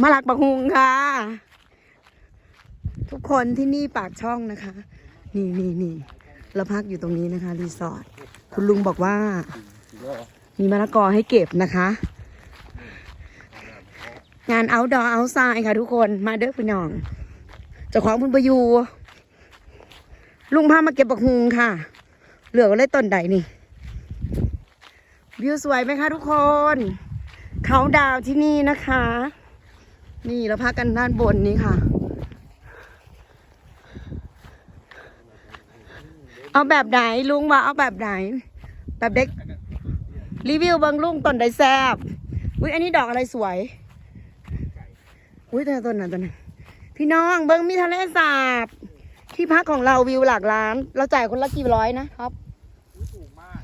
มาลักบักฮุงค่ะ ทุกคนที่นี่ปากช่องนะคะ นี่นี่นี่เราพักอยู่ตรงนี้นะคะ รีสอร์ทคุณลุงบอกว่า มีมะละกอให้เก็บนะคะ งาน outdoor outside ค่ะทุกคนมาเด้อพี่น้องเจ้าของพุ่นประยู ลุงพามาเก็บบักฮุงค่ะ เหลือไว้เลยต้นใดนี่ วิวสวยไหมคะทุกคน เขาดาวที่นี่นะคะ นี่เราพักกันด้านบนนี้ค่ะ เอาแบบไหนลุงว่าเอาแบบไหน แบบเด็ก รีวิวบิงลุงต้นใดแซบอุ้ยอันนี้ดอกอะไรสวยอุ้ยแต่ต้นนั้นต้นนั้นพี่น้องเบิ้งมีทะเลสาบ ที่พักของเราวิวหลักล้าน เราจ่ายคนละกี่ร้อยนะครับ ถูกมาก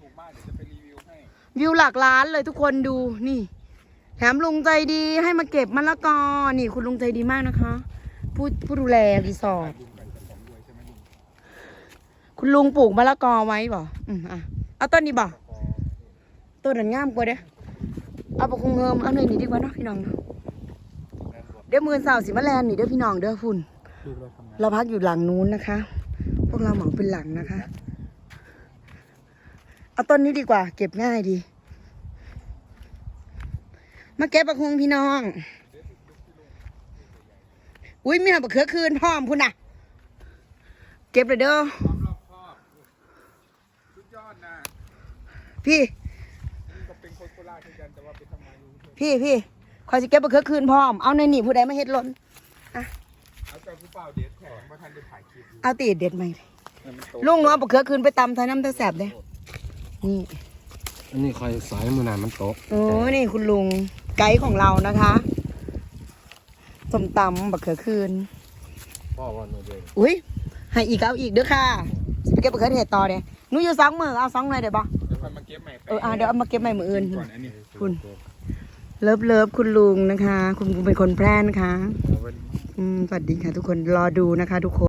ถูกมาก เดี๋ยวจะไปรีวิ วิวหลักล้านเลยทุกคนดูนี่ แถมลุงใจดีให้มาเก็บมะละกอนี่คุณลุงใจดีมากนะคะ ผู้ผู้ดูแลรีสอร์ทคุณลุงปลูกมะละกอไว้บ่อืมอะเอาต้นนี้บ่ต้นนั้นงามกว่าเด้อเอาปกคงเฮิมเอาหน่อยนี่ดีกว่าเนาะพี่น้องเนาะเดี๋ยวมือสาวสิมาแลนนี่เด้อพี่น้องเด้อฝุ่นเราพักอยู่หลังนู้นนะคะ พวกเราเหมาเป็นหลังนะคะ เอาต้นนี้ดีกว่า เก็บง่ายดี มาเก็บประคงพี่น้อง อุ้ยมีหาบเขือคืนพร้อมพุ่นน่ะ เก็บเลยเด้อพี่นี่พี่พี่คอยสิเก็บบะเขือคืนพร้อม เอาในหนีผู้ใดมาเฮ็ดล่นเอาเจ้าผู้เปล่าเดทของว่าท่านได้ถ่ายคลิปอยู่เอาตีดเด็ดไหม่ลุงนูเอาบะเขือคืนไปตำไทยน้ำตาแสบเด้ นี่ อันนี้คอยสายมือนานมันโตกโอ้นี่คุณลุงไกด์ของเรานะคะสมตำบักเขือคืนพ่อวันเดียวอุ้ยให้อีกเอาอีกเด้อค่ะสิไปเก็บบักเขือเทศต่อเนี่ยหนูอยู่สองมือเอาสองหน่อยเดี๋ยวบ่เดี๋ยวค่อยมาเก็บใหม่ไปเอออะเดี๋ยวเอามาเก็บใหม่มืออื่นก่อนอันนี้คุณเลิฟเลิฟคุณลุงนะคะ คุณลุงเป็นคนแพร่นะคะเอาไว้อืมสวัสดีค่ะทุกคนรอดูนะคะทุกคน